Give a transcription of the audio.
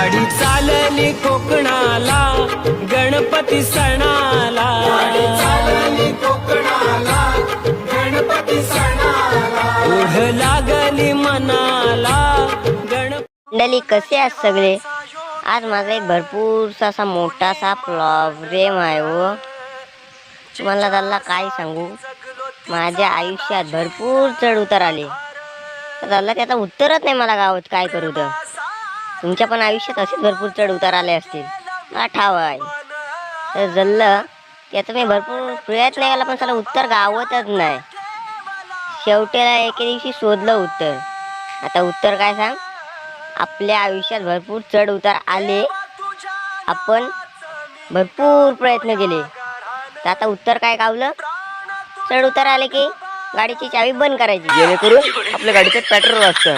गाडी चालली कोकणाला गणपती सणाला. चालली कोकणाला गणपती सणाला. ओढ लागली मनाला गण मंडळी कसे आहेत सगळे? आज माझा एक भरपूरसा असा मोठासा प्रॉब्लेम आहे हो. तुम्हाला त्याला काय सांगू? माझ्या आयुष्यात भरपूर चढ उतार आले. तर त्याला त्याचं उत्तरच नाही मला गावात काय करू तर. तुमच्या पण आयुष्यात असेच भरपूर चढ उतार आले असतील. मला ठाव आहे तर जल्लं त्याचं मी भरपूर प्रयत्न केला पण त्याला उत्तर गावतच नाही. शेवटेला एके दिवशी शोधलं उत्तर. आता उत्तर काय सांग? आपल्या आयुष्यात भरपूर चढ उतार आले. आपण भरपूर प्रयत्न केले. तर आता उत्तर काय गावलं? चढ उतार आले की गाडीची चावी बंद करायची. जेणेकरून आपल्या गाडीचं पेट्रोल असतं